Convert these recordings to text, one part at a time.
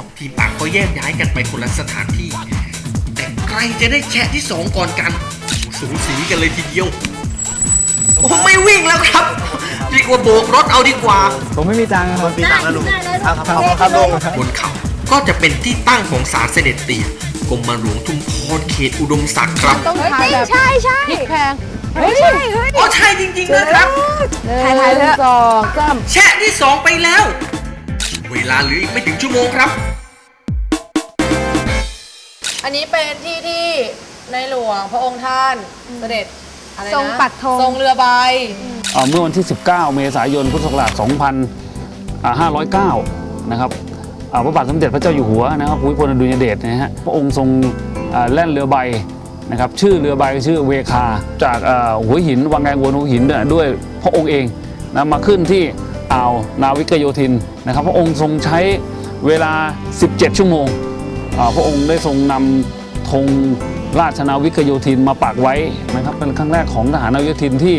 สองทีมต่างก็แยกย้ายกันไปคนละสถานที่ แต่ใครจะได้แชะที่สองก่อนกันสูสีกันเลยทีเดียวโอ้ไม่วิ่งแล้วครับดีกว่าโบกรถเอาดีกว่า ผมไม่มีตังค์ครับปีตังค์นะลุงครับครับครับลุงบนเขาก็จะเป็นที่ตั้งของศาลเสด็จเตี่ยกรมหลวงชุมพรเขตอุดมศักดิ์ครับต้องทายแบบใช่ใช่พริกแพงเฮ้ยใช่เฮ้ยอ๋อใช่จริงๆนะครับถ่ายถ่ายเลยสองสามแชะที่สองไปแล้ว เวลาเหลืออีกไม่ถึงชั่วโมงครับ อันนี้เป็นที่ที่ในหลวงพระองค์ท่านเสด็จอะไรนะทรงปัดธง ทรงเรือใบ เอ่อเมื่อวันที่ 19 เมษายน พุทธศักราช2509 นะครับอ่าพระบาทสมเด็จพระเจ้าอยู่หัวนะครับภูมิพลอดุลยเดชนะฮะ พระองค์ทรงอ่าแล่นเรือใบนะครับ ชื่อเรือใบชื่อเวคา จากอ่าหัวหินวังแกงวนหัวหินเนี่ยด้วยพระองค์เองนะมาขึ้นที่ อ่าวนาวิกโยธินนะครับ พระองค์ทรงใช้เวลา 17 ชั่วโมงอ่าพระองค์ได้ทรงนำธงราชนาวิกโยธินมาปักไว้นะครับ เป็นครั้งแรกของทหารนาวิกโยธินที่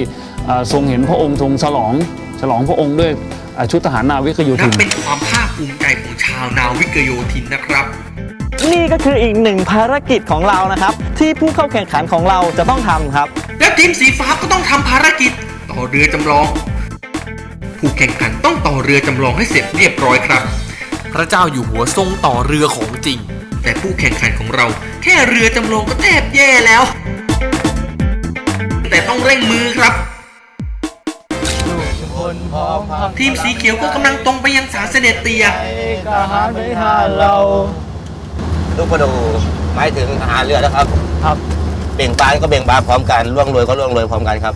อ่าทรงเห็นพระองค์ทรงฉลองฉลองพระองค์ด้วยอ่าชุดทหารนาวิกโยนัธิบนเป็นความภาคภูมิใจของชาวนาวิกโยธินนะครับนี่ก็คืออีกหนึ่งภารกิจของเรานะครับ ที่ผู้เข้าแข่งขันของเราจะต้องทำครับ และทีมสีฟ้าก็ต้องทำภารกิจ ต่อเรือจำลอง ผู้แข่งขันต้องต่อเรือจำลองให้เสร็จเรียบร้อยครับ พระเจ้าอยู่หัวทรงต่อเรือของจริง แต่ผู้แข่งขันของเรา แค่เรือจำลองก็แทบแย่แล้ว แต่ต้องเร่งมือครับ ทีมสีเขียวก็กำลังตรงไปยังศาลเสด็จเตียลูกประดูหมายถึงทหารเรือนะครับ ครับ เบ่งบานก็เบ่งบานพร้อมกันล่วงรวยก็ล่วงรวยพร้อมกันครับ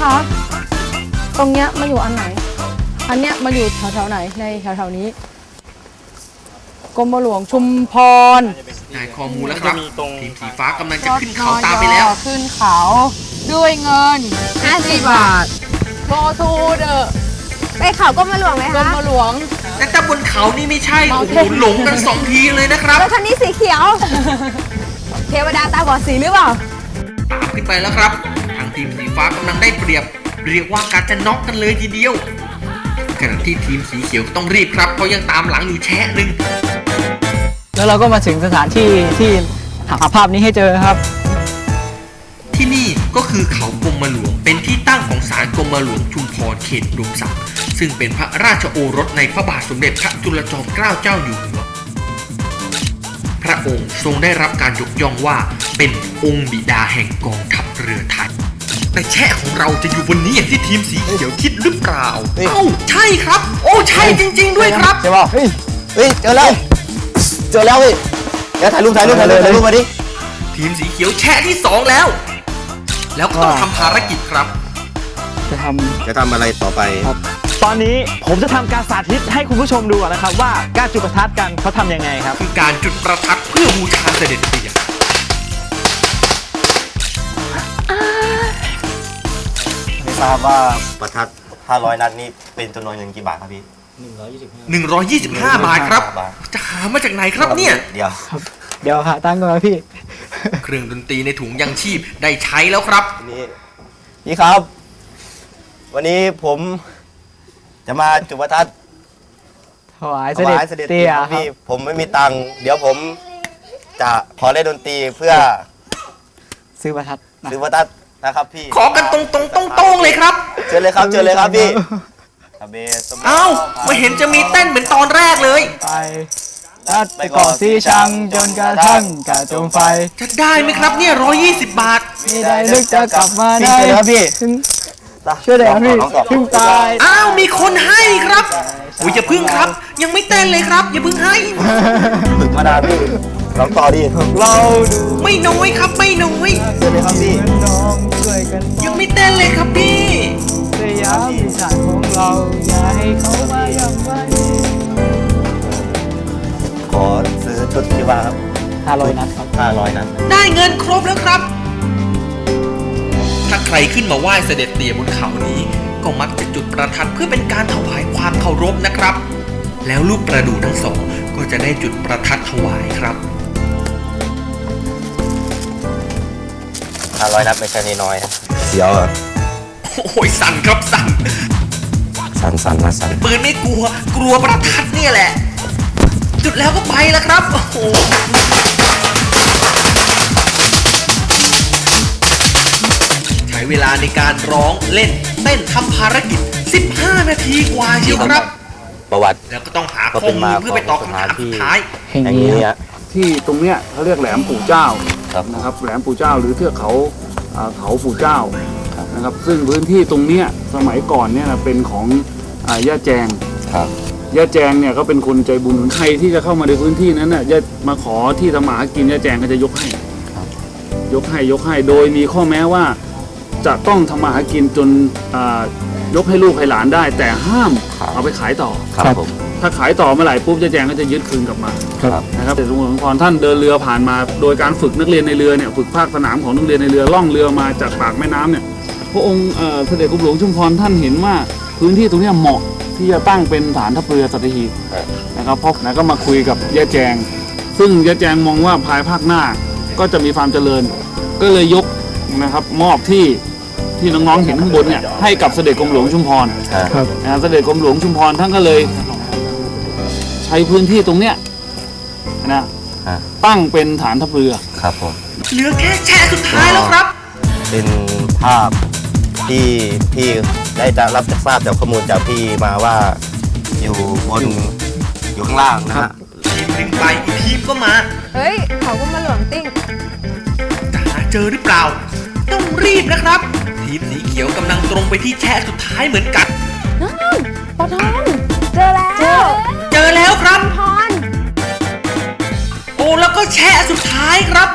พี่คะ ตรงเนี้ยมาอยู่อันไหน อันเนี้ยมาอยู่แถวๆไหนในแถวๆนี้กรมหลวงชุมพรได้ข้อมูลแล้วครับจะมีตรง ทีมสีฟ้ากำลังจะขึ้นเขาตามไปแล้ว ขึ้นเขา ด้วยเงิน 50 บาท go to the ไปเขาก็มาหลวงไหมกรคะมหลวง แต่ถ้าบนเขานี่ไม่ใช่ โอ้โห Mountain หลงกันสองทีเลยนะครับแล้วท่านนี้สีเขียว เทวดาตาบอดสีหรือเปล่า ตามขึ้นไปแล้วครับ ทางทีมสีฟ้ากำลังได้เปรียบ เรียกว่าการจะน็อกกันเลยทีเดียว ขณะที่ทีมสีเขียวก็ต้องรีบครับเพราะยังตามหลังอยู่แชะหนึ่งแล้วเราก็มาถึงสถานที่ที่หาภาพนี้ให้เจอครับ ที่นี่ก็คือเขากรมหลวงเป็นที่ตั้งของศาลกรมหลวงชุมพรเขตอุดมศักดิ์ซึ่งเป็นพระราชโอรสในพระบาทสมเด็จพระจุลจอมเกล้าเจ้าอยู่หัวพระองค์ทรงได้รับการยกย่องว่าเป็นองค์บิดาแห่งกองทัพเรือไทย แต่แช่ของเราจะอยู่บนนี้อย่างที่ทีมสีเขียวคิดหรือเปล่าเฮ้ยเอ้าใช่ครับ โอ้ใช่จริง ๆ ด้วยครับ ใช่ป่ะเฮ้ยเฮ้ยเจอแล้วเจอแล้วเฮ้ยเดี๋ยวถ่ายรูปถ่ายรูปถ่ายรูปถ่ายรูปมาดิทีมสีเขียวแช่ที่สองแล้ว แล้วก็ต้องทำภารกิจครับ จะทจะทำอะไรต่อไปตอนนี้ผมจะทำการสาธิตให้คุณผู้ชมดูก่อนนะครับว่าการจุดประทัดกันเขาทำยังไงครับ คือการจุดประทัดเพื่อบูชาเสด็จเตี่ย ทราบว่าประทัด 500 นัดนี่เป็นจำนวนเงินกี่บาทครับพี่125 บาทครับบาทจะหามาจากไหนครับเนี่ย เดี๋ยวำเดี๋ยวหาตังค์ก่อนนะพี่ เครื่องดนตรีในถุงยังชีพได้ใช้แล้วครับ นี่พี่ครับ วันนี้ผมจะมาจุดประทัดถวายถเสด็จวายเสด็จเตี้เตี้ยยครับพี่ผมไม่มีตังค์เดี๋ยวผมจะขอเล่นดนตรีเพื่อซื้อประทัดนะซื้อประทัด นะครับพี่ขอกันตรงตรงๆตรงๆเลยครับเชิญเลยครับเชิญเลยครับพี่คาเบสมเอ้าไม่เห็นจะมีเต้นเหมือนตอนแรกเลย ไปรัดไปก่อสีชังจนกระทั่งกระจมไฟจะได้ไหมครับเนี่ย120 บาท ไม่ได้นึกจะกลับมาพี่ได้เชิญเลยครับพี่ถึงช่วยได้ครับพี่น้องต่อ ถึงตายอ้าวมีคนให้ครับอุ้ยอย่าพึ่งครับ ยังไม่เต้นเลยครับ อย่าพึ่งให้ ฝึกมานานพี่ ลองต่อดีเราดูไม่น้อยครับไม่น้อยเต้นเลยครับพี่น้องช่วยกันยังไม่เต้นเลยครับพี่พยามอีสานของเราอย่าให้เขามาย่ำไว้ขอซื้อชุดที่ว่าครับห้าร้อยนัดครับห้าร้อยนัดได้เงินครบแล้วครับ ถ้าใครขึ้นมาไหว้เสด็จเตี่ยบนเขานี้ ก็มักจะจุดประทัดเพื่อเป็นการถวายความเคารพนะครับ แล้วลูกประดูทั้งสองก็จะได้จุดประทัดถวายครับ ห้าร้อยนัดไม่ใช่น้อยๆครับเสียวอะโอ้ยสั่นครับสั่นสั่นสั่นนะสั่นปืนไม่กลัว กลัวประทัดเนี่ยแหละ จุดแล้วก็ไปแล้วครับ โอ้โหใช้เวลาในการร้องเล่นเต้นทำภารกิจ 15 นาทีกว่าเชียวครับ ประวัติ แล้วก็ต้องหาก็ข้เป็อนมูมาลเพื่อไปตอบคำถามของสถานที่สุดท้าย แห่งอย่างนี้นี้ครับฮะที่ตรงเนี้ยเขาเรียกแหลมปู่เจ้า ครับนะครับแหลมปู่เจ้าหรือเทือกเขาอ่าเขาปู่เจ้านะครับซึ่งพื้นที่ตรงเนี้ยสมัยก่อนเนี่ยนะเป็นของอ่าย่าแจงครับย่าแจงเนี่ยก็เป็นคนใจบุญใครที่จะเข้ามาในพื้นที่นั้นน่ะย่ามาขอที่ทำมาหากินย่าแจงก็จะยกให้ยกให้ยกให้โดยมีข้อแม้ว่าจะต้องทำมาหากินจนอ่ายกให้ลูกให้หลานได้ แต่ห้ามครับเอาไปขายต่อครับผม ถ้าขายต่อเมื่อไหร่ปุ๊บย่าแจงก็จะยึดคืนกลับมาครับนะครับแต่หลวงหลวงพ่อท่านเดินเรือผ่านมา โดยการฝึกนักเรียนในเรือเนี่ยฝึกภาคสนามของนักเรียนในเรือล่องเรือมาจากปากแม่น้ำเนี่ยพระองค์เอ่อเสด็จกรมหลวงชุมพรท่านเห็นว่าพื้นที่ตรงเนี้ยเหมาะที่จะตั้งเป็นฐานทัพเรือสัตหีบครับนะครับเพราะนะก็มาคุยกับย่าแจง ซึ่งย่าแจงมองว่าภายภาคหน้าก็จะมีความเจริญ ก็เลยยกนะครับมอบที่ที่น้องๆเห็นข้างบนเนี่ยให้กับเสด็จกรมหลวงชุมพรครับนะเสด็จกรมหลวงชุมพรท่านก็เลยใช้พื้นที่ตรงเนี้ยนะฮะตั้งเป็นฐานทัพเรือ ครับผม เหลือแค่แชะสุดท้ายแล้วครับ เป็นภาพที่พี่ได้จะรับทราบจากข้อมูลจากพี่มาว่าอยู่บนอยู่ข้างล่างนะฮะทีมหนึ่งไปอีกทีมก็มา เฮ้ย เขาก็มาหลวงติ้ง จะหาเจอหรือเปล่า ต้องรีบนะครับ ทีมสีเขียวกำลังตรงไปที่แชะสุดท้ายเหมือนกันปลาทอง เจอแล้วเจอแล้ว แล้วก็แชะสุดท้ายครับ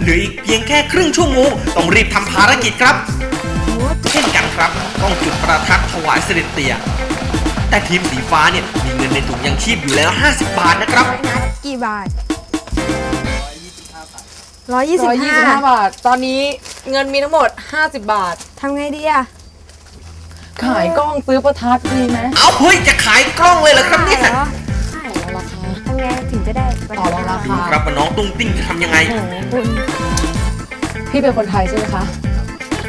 เหลืออีกเพียงแค่ครึ่งชั่วโมงต้องรีบทำภารกิจครับ เช่นกันครับ ต้องจุดประทัดถวายเสด็จเตียแต่ทีมสีฟ้าเนี่ยมีเงินในถุงยังชีพอยู่แล้ว 50 บาทนะครับกี่บาทร้อยยี่สิบร้อยยี่ห้าสิบห้าบาท ตอนนี้เงินมีทั้งหมด 50 บาท ทำไงดีอะขายกล้องซื้อประทัดดีไหมเอาเฮ้ยจะขายกล้องเลยเหรอครับเนี่ยเหรอ ไงถึงจะได้ประต่อทัดรองราดูคาครับว่าน้องตุ้งติ้งจะทำยังไง โอ้โหคุณพี่เป็นคนไทยใช่ไหมคะ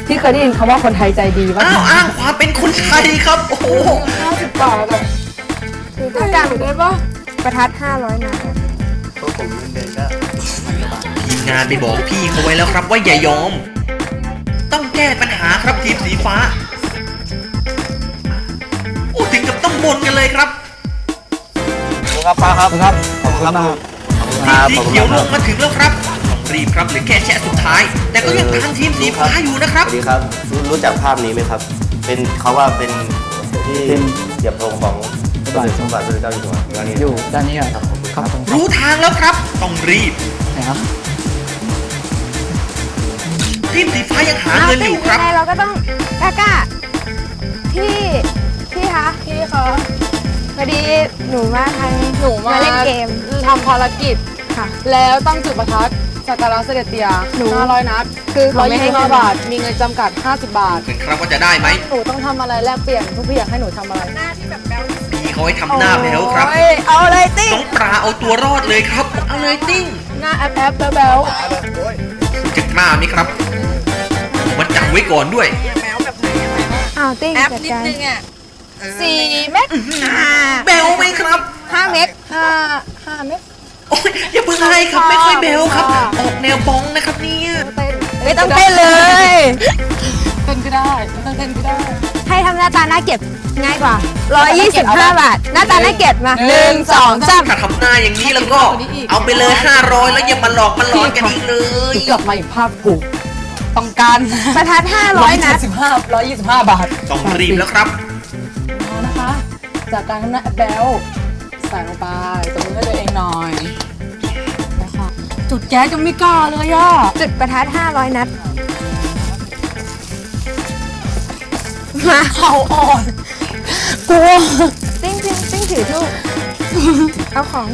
ที่เคยได้ยินคำว่าคนไทยใจดีป่ะอ้าวอ้างความเป็นคนไทยครับ โอ้โหห้าสิบบาทแบบคือถ้าการได้ปะประทัดห้าร้อยนัดอะทีมงานไปบอกพี่เขาไว้แล้วครับว่าอย่ายอม ต้องแก้ปัญหาครับทีมสีฟ้า โอ้ถึงกับต้องบ่นกันเลยครับ ครับป้าครับครับขอบคุณมากทีมสีเขียวลงมาถึงแล้วครับต้องรีบครับเหลือแค่แชะสุดท้าย แต่ก็ยังทันทีมสีฟ้าอยู่นะคสรับวัสดีครับรู้รู้จักภาพนี้ไหมครับ เป็นเขาว่าเป็นที่เป็นเสียบธงของพระบาทสมเด็จเจ้าอยู่หัวอันนี้อยู่ด้านนี้ครับครับผมรู้ทางแล้วครับ ต้องรีบนะครับทีมสีฟ้ายังหาอ้าวเงินอติ้งยู่คยัรับงไงเราก็ต้องกล้ากล้าพี่ พี่คะ พี่คะ พอดีหนูมาทางหนูมาเล่นเกมทำภารกิจค่ะ แล้วต้องจุดประทัดสักการะเสด็จเตียหนู500นัด คือเขาไม่ให้เงิน125บาท มีเงินจำกัด 50 บาทเป็นครับว่าจะได้ไหมหนูต้องทำอะไรแลกเปลี่ยนทุกพี่อยากให้หนูทำอะไรพี่เขาให้ทำหน้าแบ๊วครับ โอ้ยเอาเลยติ้งน้องปลาเอาตัวรอดเลยครับเอาเลยติ้งหน้าแอปแอปแบ๊วจะกล้าไหมครับมันจับไว้ก่อนด้วย อ้าวติ้งแอปจัดนิดการนึงอะ สี่เม็ดเบลไหมครับ ห้าเมตรห้าห้าเม็ดโอ้ยอย่าเพิ่งให้ครับไม่ค่อยเบลครับออกแนวบ้องนะครับเนี่ยเต้นไม่ต้องเต้นเลย เต้นก็ได้ไม่ต้องเต้นก็ได้ ให้ทำหน้าตาน่าเก็บง่ายกว่า 125 บาท หน้าตาน่าเก็บมาหนึ่งสองสามถ้าทำหน้าอย่างนี้แล้วก็ เอาไปเลย 500 แล้วอย่ามาหลอกมาหลอนกันอีกเลยกลับมาอีกภาพผูกต้องการประทัด500นัดสิบห้าร้อยยี่สิบห้าบาทต้องรีบแล้วครับเอานะคะ จากการทำหน้าแอปแบลใส่ลงไปตรงมือให้ตัวเองหน่อยนะคะจุดแก๊สยังไม่กล้าเลยอะจุดประทัด500 นัด มาเขาอ่อนกลัวติ้งติ้งติ้งถือทูบเอาของ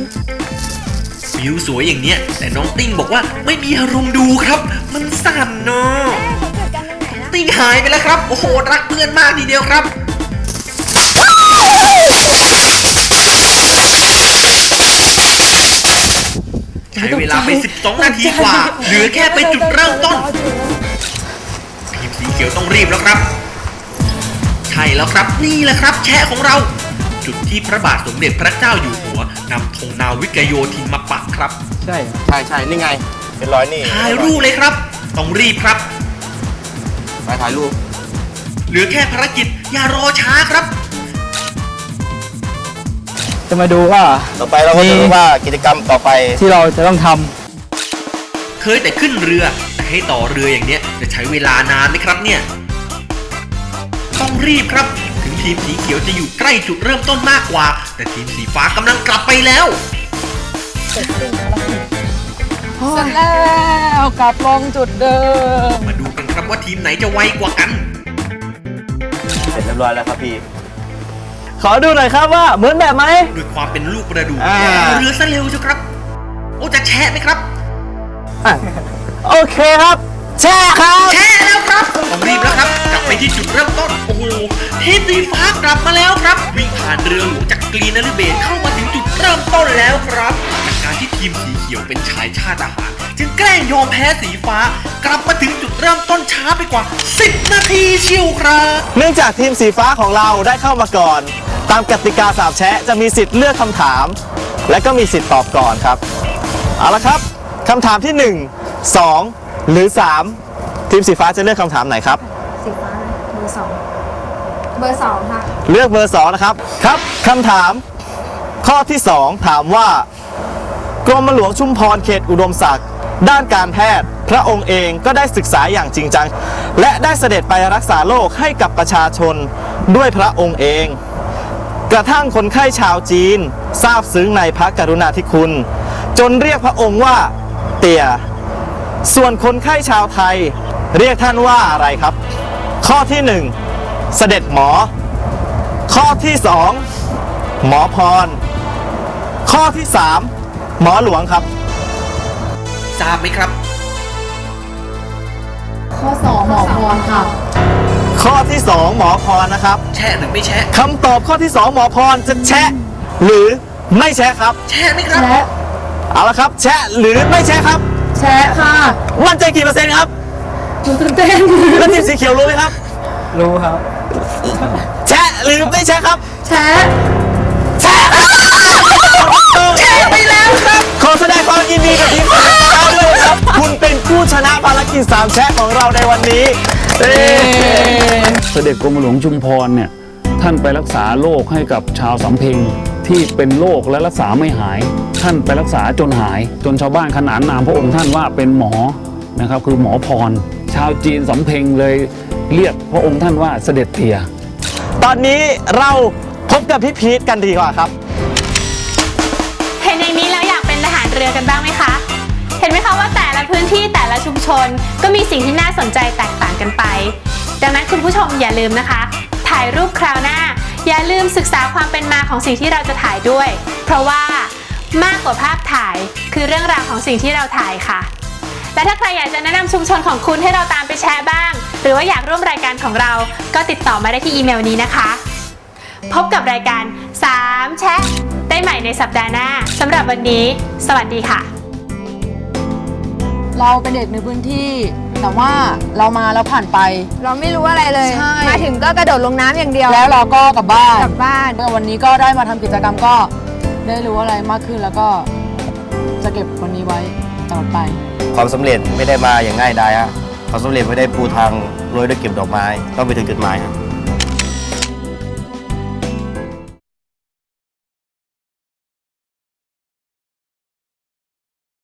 วิวสวยอย่างเนี้ย แต่น้องติ้งบอกว่าไม่มีอารมณ์ดูครับ มันสั่นเนาะเขาจุดกันตรงไหนนะ ติ้งหายไปแล้วครับ โอ้โห รักเพื่อนมากทีเดียวครับ ช้เวลาไป 12 นาทีกว่า เหลือแค่ไปจุดเริ่มต้น ทีมสีเขียวต้องรีบแล้วครับ ใช่แล้วครับนี่แหละครับ แชะของเรา จุดที่พระบาทสมเด็จพระเจ้าอยู่หัวนำธงนาวิกโยธินมาปักครับ ใช่ครับใช่ใช่นี่ไง เป็นรอยนี่ถ่ายรูปเลยครับ ต้องรีบครับ ไปถ่ายรูป เหลือแค่ภารกิจอย่ารอช้าครับ จะมาดูว่า ต่อไปเราก็จะรู้ว่ากิจกรรมต่อไป ที่เราจะต้องทำเคยแต่ขึ้นเรือแต่ให้ต่อเรืออย่างเนี้ยจะใช้เวลานานไหมครับเนี่ย ต้องรีบครับ ถึงทีมสีเขียวจะอยู่ใกล้จุดเริ่มต้นมากกว่า แต่ทีมสีฟ้ากำลังกลับไปแล้ว เสร็จแล้วกลับลงจุดเดิม มาดูกันครับว่าทีมไหนจะไวกว่ากัน เสร็จเรียบร้อยแล้วครับพี่ ขอดูหน่อยครับว่าเหมือนแบบไหม ด้วยความเป็นลูกประดูอ่า เรือซะเร็วเชียวครับ โอ้จะแชะไหมครับโอเคครับ แช่ครับ แช่แล้วครับต้องรีบแล้วครับ กลับไปที่จุดเริ่มต้น โอ้โหทีมสีฟ้ากลับมาแล้วครับ วิ่งผ่านเรือหลวงจากกรีนนฤเบศเข้ามาถึงจุดเริ่มต้นแล้วครับจากการที่ทีมสีเขียวเป็นชายชาติทหาร จึงแกล้งยอมแพ้สีฟ้า กลับมาถึงจุดเริ่มต้นช้าไปกว่า 10 นาทีเชียวครับ เนื่องจากทีมสีฟ้าของเราได้เข้ามาก่อน ตามกติกาสาบแชะจะมีสิทธิ์เลือกคำถาม และก็มีสิทธิ์ตอบก่อนครับ เอาละครับคำถามที่ 1 2 หรือ 3 ทีมสีฟ้าจะเลือกคำถามไหนครับ สีฟ้านะเบอร์สองเบอร์สองค่ะ เลือกเบอร์ 2 นะครับ ครับคำถาม ข้อที่ 2 ถามว่า กรมหลวงชุมพรเขตอุดมศักดิ์ด้านการแพทย์ พระองค์เองก็ได้ศึกษาอย่างจริงจัง และได้เสด็จไปรักษาโรคให้กับประชาชนด้วยพระองค์เอง กระทั่งคนไข้ชาวจีน ทราบซึ้งในพระกรุณาธิคุณ จนเรียกพระองค์ว่าเตี่ยส่วนคนไข้ชาวไทย เรียกท่านว่าอะไรครับ ข้อที่หนึ่งเสด็จหมอ ข้อที่สองหมอพร ข้อที่สามหมอหลวงครับ ทราบไหมครับ ข้อสองหมอพรค่ะ ข้อที่สองหมอพรนะครับแช่หรือไม่แช่คำตอบข้อที่สองหมอพรจะแชะหรือไม่แชะครับ แช่ไหมครับ แชะเอาละครับแชะหรือไม่แชะครับ แชะค่ะมั่นใจกี่เปอร์เซ็นต์ครับตื่นเต้นแล้วทีมสีเขียวรู้ไหมครับ รู้ครับ แชะหรือไม่แชะครับ แชะแชะแชะไปแล้วครับ ขอแสดงความยินดีกับทีมสีฟ้าด้วยครับ คุณเป็นผู้ชนะภารกิจสามแชะของเราในวันนี้ เอ้เสด็จกรมหลวงชุมพรเนี่ยท่านไปรักษาโรคให้กับชาวสำเพ็งที่เป็นโรคและรักษาไม่หาย ท่านไปรักษาจนหาย จนชาวบ้านขนานนามพระองค์ท่านว่าเป็นหมอนะครับคือหมอพร ชาวจีนสำเพ็งเลยเรียกพระองค์ท่านว่าเสด็จเตี่ยตอนนี้เราพบกับพี่พีทกันดีกว่าครับ เห็นอย่างนี้แล้วอยากเป็นทหารเรือกันบ้างไหมคะ เห็นไหมคะว่าแต่ละ พื้นที่แต่ละชุมชน ก็มีสิ่งที่น่าสนใจแตกต่างกันไป ดังนั้นคุณผู้ชมอย่าลืมนะคะ ถ่ายรูปคราวหน้า อย่าลืมศึกษาความเป็นมาของสิ่งที่เราจะถ่ายด้วย เพราะว่ามากกว่าภาพถ่ายคือเรื่องราวของสิ่งที่เราถ่ายค่ะ และถ้าใครอยากจะแนะนำชุมชนของคุณให้เราตามไปแชร์บ้าง หรือว่าอยากร่วมรายการของเรา ก็ติดต่อมาได้ที่อีเมลนี้นะคะ พบกับรายการ3แชะได้ใหม่ในสัปดาห์หน้าสำหรับวันนี้ สวัสดีค่ะ เราเป็นเด็กในพื้นที่ แต่ว่าเรามาแล้วผ่านไป เราไม่รู้อะไรเลย ใช่ มาถึงก็กระโดดลงน้ำอย่างเดียวแล้วเราก็กลับบ้าน กลับบ้านเมื่อวันนี้ก็ได้มาทำกิจกรรมก็ได้รู้อะไรมากขึ้นแล้วก็จะเก็บวันนี้ไว้ตลอดไป ความสำเร็จไม่ได้มาอย่างง่ายดายฮะความสำเร็จไม่ได้ปูทางโรยด้วยเก็บดอกไม้ ต้องไปถึงจุดหมายครับ